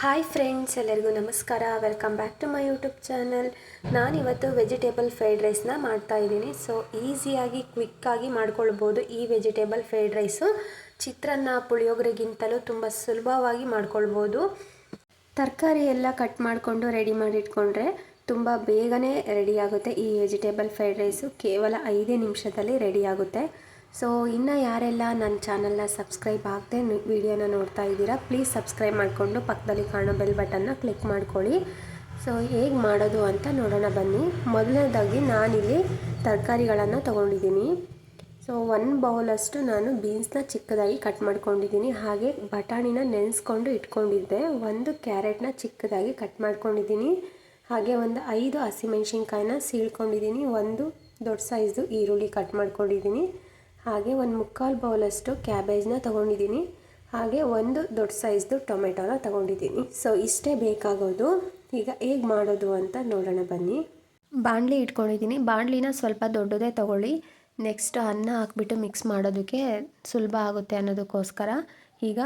Hi friends ಎಲ್ಲರಿಗೂ ನಮಸ್ಕಾರ. Welcome back to my YouTube channel ನಾನಿವತ್ತು ವೆಜಿಟೇಬಲ್ ಫ್ರೈಡ್ ರೈಸ್ನ ಮಾಡ್ತಾ ಇದ್ದೀನಿ. ಸೊ ಈಸಿಯಾಗಿ ಕ್ವಿಕ್ಕಾಗಿ ಮಾಡ್ಕೊಳ್ಬೋದು ಈ ವೆಜಿಟೇಬಲ್ ಫ್ರೈಡ್ ರೈಸು ಚಿತ್ರಾನ್ನ ಪುಳಿಯೋಗರೆಗಿಂತಲೂ ತುಂಬ ಸುಲಭವಾಗಿ ಮಾಡ್ಕೊಳ್ಬೋದು. ತರಕಾರಿ ಎಲ್ಲ ಕಟ್ ಮಾಡಿಕೊಂಡು ರೆಡಿ ಮಾಡಿಟ್ಕೊಂಡ್ರೆ ತುಂಬ ಬೇಗನೆ ರೆಡಿ ಆಗುತ್ತೆ ಈ ವೆಜಿಟೇಬಲ್ ಫ್ರೈಡ್ ರೈಸು ಕೇವಲ ಐದೇ ನಿಮಿಷದಲ್ಲಿ ರೆಡಿ ಆಗುತ್ತೆ. ಸೊ ಇನ್ನು ಯಾರೆಲ್ಲ ನನ್ನ ಚಾನಲ್ನ ಸಬ್ಸ್ಕ್ರೈಬ್ ಆಗದೆ ವಿಡಿಯೋನ ನೋಡ್ತಾ ಇದ್ದೀರಾ ಪ್ಲೀಸ್ ಸಬ್ಸ್ಕ್ರೈಬ್ ಮಾಡಿಕೊಂಡು ಪಕ್ಕದಲ್ಲಿ ಕಾಣೋ ಬೆಲ್ ಬಟನ್ನ ಕ್ಲಿಕ್ ಮಾಡ್ಕೊಳ್ಳಿ. ಸೊ ಹೇಗೆ ಮಾಡೋದು ಅಂತ ನೋಡೋಣ ಬನ್ನಿ. ಮೊದಲನೇದಾಗಿ ನಾನಿಲ್ಲಿ ತರಕಾರಿಗಳನ್ನು ತೊಗೊಂಡಿದ್ದೀನಿ. ಸೊ ಒನ್ ಬೌಲಷ್ಟು ನಾನು ಬೀನ್ಸ್ನ ಚಿಕ್ಕದಾಗಿ ಕಟ್ ಮಾಡ್ಕೊಂಡಿದ್ದೀನಿ. ಹಾಗೆ ಬಟಾಣಿನ ನೆನೆಸ್ಕೊಂಡು ಇಟ್ಕೊಂಡಿದ್ದೆ. ಒಂದು ಕ್ಯಾರೆಟ್ನ ಚಿಕ್ಕದಾಗಿ ಕಟ್ ಮಾಡ್ಕೊಂಡಿದ್ದೀನಿ. ಹಾಗೆ ಒಂದು ಐದು ಹಸಿಮೆಣ್ಸಿನ್ಕಾಯಿನ ಸೀಳ್ಕೊಂಡಿದ್ದೀನಿ. ಒಂದು ದೊಡ್ಡ ಸೈಜ್ದು ಈರುಳ್ಳಿ ಕಟ್ ಮಾಡ್ಕೊಂಡಿದ್ದೀನಿ. ಹಾಗೆ ಒಂದು ಮುಕ್ಕಾಲು ಬೌಲಷ್ಟು ಕ್ಯಾಬೇಜ್ನ ತೊಗೊಂಡಿದ್ದೀನಿ. ಹಾಗೆ ಒಂದು ದೊಡ್ಡ ಸೈಜ್ದು ಟೊಮೆಟೊನ ತೊಗೊಂಡಿದ್ದೀನಿ. ಸೊ ಇಷ್ಟೇ ಬೇಕಾಗೋದು. ಈಗ ಹೇಗೆ ಮಾಡೋದು ಅಂತ ನೋಡೋಣ ಬನ್ನಿ. ಬಾಣಲಿ ಇಟ್ಕೊಂಡಿದ್ದೀನಿ. ಬಾಣಲಿನ ಸ್ವಲ್ಪ ದೊಡ್ಡದೇ ತೊಗೊಳ್ಳಿ. ನೆಕ್ಸ್ಟ್ ಅನ್ನ ಹಾಕ್ಬಿಟ್ಟು ಮಿಕ್ಸ್ ಮಾಡೋದಕ್ಕೆ ಸುಲಭ ಆಗುತ್ತೆ ಅನ್ನೋದಕ್ಕೋಸ್ಕರ. ಈಗ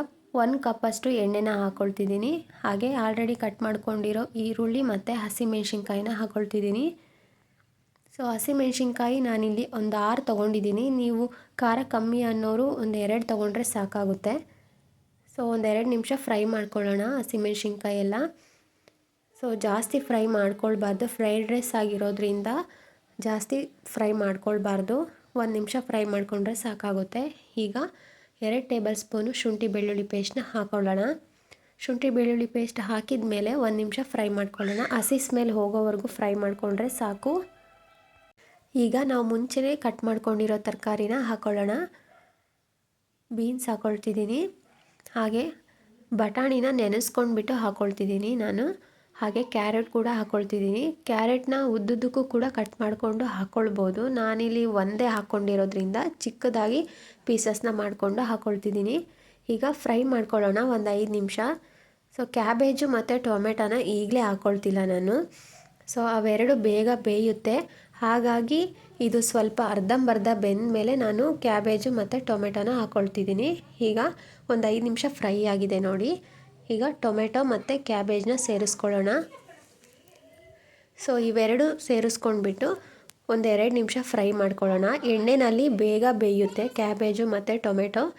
ಒಂದು ಕಪ್ಪಷ್ಟು ಎಣ್ಣೆನ ಹಾಕ್ಕೊಳ್ತಿದ್ದೀನಿ ಹಾಗೆ ಆಲ್ರೆಡಿ ಕಟ್ ಮಾಡ್ಕೊಂಡಿರೋ ಈರುಳ್ಳಿ ಮತ್ತು ಹಸಿಮೆಣ್ಸಿನ್ಕಾಯಿನ ಹಾಕ್ಕೊಳ್ತಿದ್ದೀನಿ ಸೊ ಹಸಿಮೆಣ್ಸಿನ್ಕಾಯಿ ನಾನಿಲ್ಲಿ ಒಂದು ಆರು ತೊಗೊಂಡಿದ್ದೀನಿ. ನೀವು ಖಾರ ಕಮ್ಮಿ ಅನ್ನೋರು ಒಂದು ಎರಡು ತೊಗೊಂಡ್ರೆ ಸಾಕಾಗುತ್ತೆ. ಸೊ ಒಂದೆರಡು ನಿಮಿಷ ಫ್ರೈ ಮಾಡ್ಕೊಳ್ಳೋಣ ಹಸಿಮೆಣ್ಸಿನ್ಕಾಯಿ ಎಲ್ಲ. ಸೊ ಜಾಸ್ತಿ ಫ್ರೈ ಮಾಡ್ಕೊಳ್ಬಾರ್ದು. ಫ್ರೈಡ್ ರೈಸ್ ಆಗಿರೋದ್ರಿಂದ ಜಾಸ್ತಿ ಫ್ರೈ ಮಾಡ್ಕೊಳ್ಬಾರ್ದು. ಒಂದು ನಿಮಿಷ ಫ್ರೈ ಮಾಡಿಕೊಂಡ್ರೆ ಸಾಕಾಗುತ್ತೆ. ಈಗ ಎರಡು ಟೇಬಲ್ ಸ್ಪೂನು ಶುಂಠಿ ಬೆಳ್ಳುಳ್ಳಿ ಪೇಸ್ಟ್ನ ಹಾಕೊಳ್ಳೋಣ. ಶುಂಠಿ ಬೆಳ್ಳುಳ್ಳಿ ಪೇಸ್ಟ್ ಹಾಕಿದ ಮೇಲೆ ಒಂದು ನಿಮಿಷ ಫ್ರೈ ಮಾಡ್ಕೊಳ್ಳೋಣ. ಹಸಿ ಸ್ಮೆಲ್ ಹೋಗೋವರೆಗೂ ಫ್ರೈ ಮಾಡಿಕೊಂಡ್ರೆ ಸಾಕು. ಈಗ ನಾವು ಮುಂಚೆನೇ ಕಟ್ ಮಾಡ್ಕೊಂಡಿರೋ ತರಕಾರಿನ ಹಾಕೊಳ್ಳೋಣ. ಬೀನ್ಸ್ ಹಾಕ್ಕೊಳ್ತಿದ್ದೀನಿ ಹಾಗೆ ಬಟಾಣಿನ ನೆನೆಸ್ಕೊಂಡ್ಬಿಟ್ಟು ಹಾಕ್ಕೊಳ್ತಿದ್ದೀನಿ ನಾನು. ಹಾಗೆ ಕ್ಯಾರೆಟ್ ಕೂಡ ಹಾಕ್ಕೊಳ್ತಿದ್ದೀನಿ ಕ್ಯಾರೆಟ್ನ ಉದ್ದುದ್ದಕ್ಕೂ ಕೂಡ ಕಟ್ ಮಾಡಿಕೊಂಡು ಹಾಕ್ಕೊಳ್ಬೋದು ನಾನಿಲ್ಲಿ ಒಂದೇ ಹಾಕ್ಕೊಂಡಿರೋದ್ರಿಂದ ಚಿಕ್ಕದಾಗಿ ಪೀಸಸ್ನ ಮಾಡಿಕೊಂಡು ಹಾಕ್ಕೊಳ್ತಿದ್ದೀನಿ ಈಗ ಫ್ರೈ ಮಾಡ್ಕೊಳ್ಳೋಣ ಒಂದು ಐದು ನಿಮಿಷ. ಸೊ ಕ್ಯಾಬೇಜು ಮತ್ತು ಟೊಮೆಟೊನ ಈಗಲೇ ಹಾಕ್ಕೊಳ್ತಿಲ್ಲ ನಾನು. ಸೊ ಅವೆರಡು ಬೇಗ ಬೇಯುತ್ತೆ. ಹಾಗಾಗಿ ಇದು ಸ್ವಲ್ಪ ಅರ್ಧಂಬರ್ಧ ಬೆಂದ ಮೇಲೆ ನಾನು ಕ್ಯಾಬೇಜು ಮತ್ತು ಟೊಮೆಟೊನ ಹಾಕ್ಕೊಳ್ತಿದ್ದೀನಿ ಈಗ ಒಂದು ಐದು ನಿಮಿಷ ಫ್ರೈ ಆಗಿದೆ ನೋಡಿ. ಈಗ ಟೊಮೆಟೊ ಮತ್ತು ಕ್ಯಾಬೇಜ್ನ ಸೇರಿಸ್ಕೊಳ್ಳೋಣ. ಸೊ, ಇವೆರಡು ಸೇರಿಸ್ಕೊಂಡ್ಬಿಟ್ಟು ಒಂದೆರಡು ನಿಮಿಷ ಫ್ರೈ ಮಾಡ್ಕೊಳ್ಳೋಣ. ಎಣ್ಣೆನಲ್ಲಿ ಬೇಗ ಬೇಯುತ್ತೆ ಕ್ಯಾಬೇಜು ಮತ್ತು ಟೊಮೆಟೊ.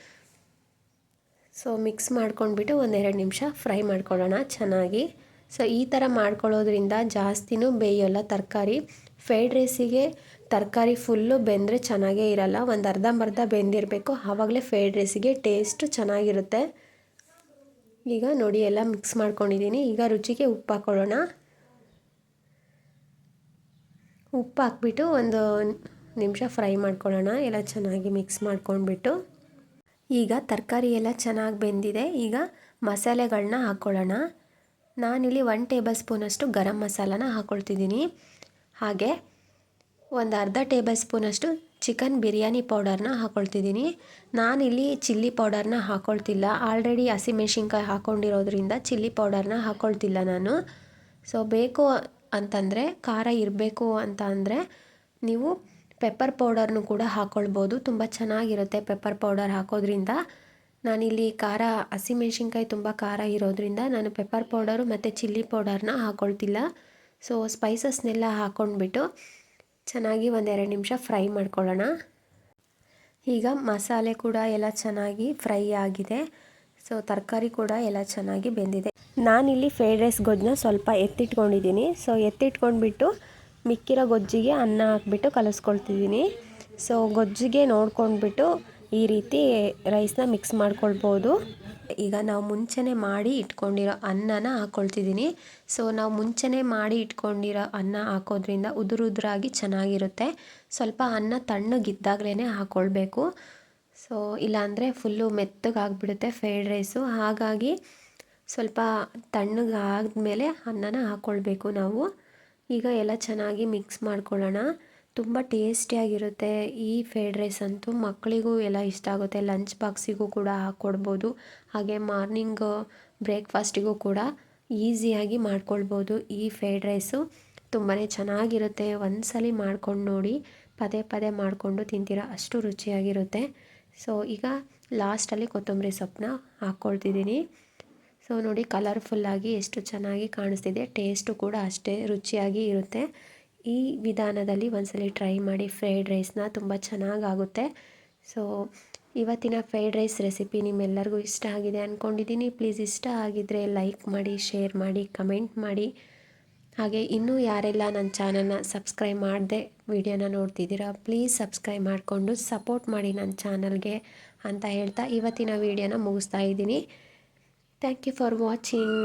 ಸೊ, ಮಿಕ್ಸ್ ಮಾಡ್ಕೊಂಡ್ಬಿಟ್ಟು ಒಂದೆರಡು ನಿಮಿಷ ಫ್ರೈ ಮಾಡ್ಕೊಳ್ಳೋಣ ಚೆನ್ನಾಗಿ. ಸೊ ಈ ಥರ ಮಾಡ್ಕೊಳ್ಳೋದ್ರಿಂದ ಜಾಸ್ತಿನೂ ಬೇಯೋಲ್ಲ ತರಕಾರಿ. ಫ್ರೈಡ್ ರೈಸಿಗೆ ತರಕಾರಿ ಫುಲ್ಲು ಬೆಂದರೆ ಚೆನ್ನಾಗೇ ಇರಲ್ಲ. ಒಂದು ಅರ್ಧಂಬರ್ಧ ಬೆಂದಿರಬೇಕು. ಆವಾಗಲೇ ಫ್ರೈಡ್ ರೈಸಿಗೆ ಟೇಸ್ಟು ಚೆನ್ನಾಗಿರುತ್ತೆ. ಈಗ ನೋಡಿ, ಎಲ್ಲ ಮಿಕ್ಸ್ ಮಾಡ್ಕೊಂಡಿದ್ದೀನಿ ಈಗ ರುಚಿಗೆ ಉಪ್ಪು ಹಾಕ್ಕೊಳ್ಳೋಣ ಉಪ್ಪು ಹಾಕ್ಬಿಟ್ಟು ಒಂದು ನಿಮಿಷ ಫ್ರೈ ಮಾಡ್ಕೊಳ್ಳೋಣ. ಎಲ್ಲ ಚೆನ್ನಾಗಿ ಮಿಕ್ಸ್ ಮಾಡ್ಕೊಂಡ್ಬಿಟ್ಟು. ಈಗ ತರಕಾರಿ ಎಲ್ಲ ಚೆನ್ನಾಗಿ ಬೆಂದಿದೆ. ಈಗ ಮಸಾಲೆಗಳನ್ನ ಹಾಕ್ಕೊಳ್ಳೋಣ ನಾನಿಲ್ಲಿ ಒನ್ ಟೇಬಲ್ ಸ್ಪೂನಷ್ಟು ಗರಂ ಮಸಾಲಾನ ಹಾಕ್ಕೊಳ್ತಿದ್ದೀನಿ ಹಾಗೆ ಒಂದು ಅರ್ಧ ಟೇಬಲ್ ಸ್ಪೂನಷ್ಟು ಚಿಕನ್ ಬಿರಿಯಾನಿ ಪೌಡರ್ನ ಹಾಕ್ಕೊಳ್ತಿದ್ದೀನಿ ನಾನಿಲ್ಲಿ ಚಿಲ್ಲಿ ಪೌಡರ್ನ ಹಾಕ್ಕೊಳ್ತಿಲ್ಲ ಆಲ್ರೆಡಿ ಹಸಿಮೆಣ್ಸಿನ್ಕಾಯಿ ಹಾಕ್ಕೊಂಡಿರೋದ್ರಿಂದ ಚಿಲ್ಲಿ ಪೌಡರ್ನ ಹಾಕ್ಕೊಳ್ತಿಲ್ಲ ನಾನು. ಸೊ ಬೇಕು ಅಂತಂದರೆ, ಖಾರ ಇರಬೇಕು ಅಂತ ಅಂದರೆ ನೀವು ಪೆಪ್ಪರ್ ಪೌಡರ್ನು ಕೂಡ ಹಾಕ್ಕೊಳ್ಬೋದು ತುಂಬ ಚೆನ್ನಾಗಿರುತ್ತೆ ಪೆಪ್ಪರ್ ಪೌಡರ್ ಹಾಕೋದ್ರಿಂದ. ನಾನಿಲ್ಲಿ ಖಾರ ಹಸಿಮೆಣ್ಸಿನ್ಕಾಯಿ ತುಂಬ ಖಾರ ಇರೋದ್ರಿಂದ ನಾನು ಪೆಪ್ಪರ್ ಪೌಡರು ಮತ್ತು ಚಿಲ್ಲಿ ಪೌಡರ್ನ ಹಾಕ್ಕೊಳ್ತಿಲ್ಲ ಸೊ ಸ್ಪೈಸಸ್ನೆಲ್ಲ ಹಾಕ್ಕೊಂಡ್ಬಿಟ್ಟು ಚೆನ್ನಾಗಿ ಒಂದೆರಡು ನಿಮಿಷ ಫ್ರೈ ಮಾಡ್ಕೊಳ್ಳೋಣ. ಈಗ ಮಸಾಲೆ ಕೂಡ ಎಲ್ಲ ಚೆನ್ನಾಗಿ ಫ್ರೈ ಆಗಿದೆ. ಸೊ ತರಕಾರಿ ಕೂಡ ಎಲ್ಲ ಚೆನ್ನಾಗಿ ಬೆಂದಿದೆ. ನಾನಿಲ್ಲಿ ಫ್ರೈಡ್ ರೈಸ್ ಗೊಜ್ಜನ್ನ ಸ್ವಲ್ಪ ಎತ್ತಿಟ್ಕೊಂಡಿದ್ದೀನಿ. ಸೊ ಎತ್ತಿಟ್ಕೊಂಡ್ಬಿಟ್ಟು ಮಿಕ್ಕಿರೋ ಗೊಜ್ಜಿಗೆ ಅನ್ನ ಹಾಕ್ಬಿಟ್ಟು ಕಲಿಸ್ಕೊಳ್ತಿದ್ದೀನಿ. ಸೊ ಗೊಜ್ಜಿಗೆ ನೋಡ್ಕೊಂಡ್ಬಿಟ್ಟು ಈ ರೀತಿ ರೈಸ್ನ ಮಿಕ್ಸ್ ಮಾಡ್ಕೊಳ್ಬೋದು. ಈಗ ನಾವು ಮುಂಚೆನೇ ಮಾಡಿ ಇಟ್ಕೊಂಡಿರೋ ಅನ್ನನ ಹಾಕ್ಕೊಳ್ತಿದ್ದೀನಿ ಸೊ ನಾವು ಮುಂಚೆನೇ ಮಾಡಿ ಇಟ್ಕೊಂಡಿರೋ ಅನ್ನ ಹಾಕೋದ್ರಿಂದ ಉದುರು ಉದುರಾಗಿ ಚೆನ್ನಾಗಿರುತ್ತೆ. ಸ್ವಲ್ಪ ಅನ್ನ ತಣ್ಣಗಿದ್ದಾಗಲೇ ಹಾಕ್ಕೊಳ್ಬೇಕು ಸೊ ಇಲ್ಲಾಂದರೆ ಫುಲ್ಲು ಮೆತ್ತಗಾಗ್ಬಿಡುತ್ತೆ ಫ್ರೈಡ್ ರೈಸು ಹಾಗಾಗಿ ಸ್ವಲ್ಪ ತಣ್ಣಗಾದ್ಮೇಲೆ ಅನ್ನನ ಹಾಕ್ಕೊಳ್ಬೇಕು ನಾವು. ಈಗ ಎಲ್ಲ ಚೆನ್ನಾಗಿ ಮಿಕ್ಸ್ ಮಾಡ್ಕೊಳ್ಳೋಣ. ತುಂಬ ಟೇಸ್ಟಿಯಾಗಿರುತ್ತೆ ಈ ಫ್ರೈಡ್ ರೈಸ್ ಅಂತೂ ಮಕ್ಕಳಿಗೂ ಎಲ್ಲ ಇಷ್ಟ ಆಗುತ್ತೆ. ಲಂಚ್ ಬಾಕ್ಸಿಗೂ ಕೂಡ ಹಾಕ್ಕೊಡ್ಬೋದು ಹಾಗೆ ಮಾರ್ನಿಂಗ್ ಬ್ರೇಕ್ಫಾಸ್ಟಿಗೂ ಕೂಡ ಈಸಿಯಾಗಿ ಮಾಡ್ಕೊಳ್ಬೋದು ಈ ಫ್ರೈಡ್ ರೈಸು. ತುಂಬಾ ಚೆನ್ನಾಗಿರುತ್ತೆ. ಒಂದ್ಸಲಿ ಮಾಡ್ಕೊಂಡು ನೋಡಿ, ಪದೇ ಪದೇ ಮಾಡಿಕೊಂಡು ತಿಂತೀರ ಅಷ್ಟು ರುಚಿಯಾಗಿರುತ್ತೆ. ಸೊ, ಈಗ ಲಾಸ್ಟಲ್ಲಿ ಕೊತ್ತಂಬರಿ ಸೊಪ್ಪನ್ನ ಹಾಕ್ಕೊಳ್ತಿದ್ದೀನಿ. ಸೊ, ನೋಡಿ ಕಲರ್ಫುಲ್ಲಾಗಿ ಎಷ್ಟು ಚೆನ್ನಾಗಿ ಕಾಣಿಸ್ತಿದೆ. ಟೇಸ್ಟು ಕೂಡ ಅಷ್ಟೇ ರುಚಿಯಾಗಿ ಇರುತ್ತೆ. ಈ ವಿಧಾನದಲ್ಲಿ ಒಂದ್ಸಲಿ ಟ್ರೈ ಮಾಡಿ ಫ್ರೈಡ್ ರೈಸ್ನ ತುಂಬ ಚೆನ್ನಾಗಾಗುತ್ತೆ. ಸೊ ಇವತ್ತಿನ ಫ್ರೈಡ್ ರೈಸ್ ರೆಸಿಪಿ ನಿಮ್ಮೆಲ್ಲರಿಗೂ ಇಷ್ಟ ಆಗಿದೆ ಅಂದ್ಕೊಂಡಿದ್ದೀನಿ ಪ್ಲೀಸ್ ಇಷ್ಟ ಆಗಿದ್ದರೆ ಲೈಕ್ ಮಾಡಿ ಶೇರ್ ಮಾಡಿ ಕಮೆಂಟ್ ಮಾಡಿ. ಹಾಗೆ ಇನ್ನೂ ಯಾರೆಲ್ಲ ನನ್ನ ಚಾನಲ್ನ ಸಬ್ಸ್ಕ್ರೈಬ್ ಮಾಡದೆ ವಿಡಿಯೋನ ನೋಡ್ತಿದ್ದೀರಾ ಪ್ಲೀಸ್ ಸಬ್ಸ್ಕ್ರೈಬ್ ಮಾಡಿಕೊಂಡು ಸಪೋರ್ಟ್ ಮಾಡಿ ನನ್ನ ಚಾನಲ್ಗೆ ಅಂತ ಹೇಳ್ತಾ ಇವತ್ತಿನ ವಿಡಿಯೋನ ಮುಗಿಸ್ತಾ ಇದ್ದೀನಿ. Thank you for watching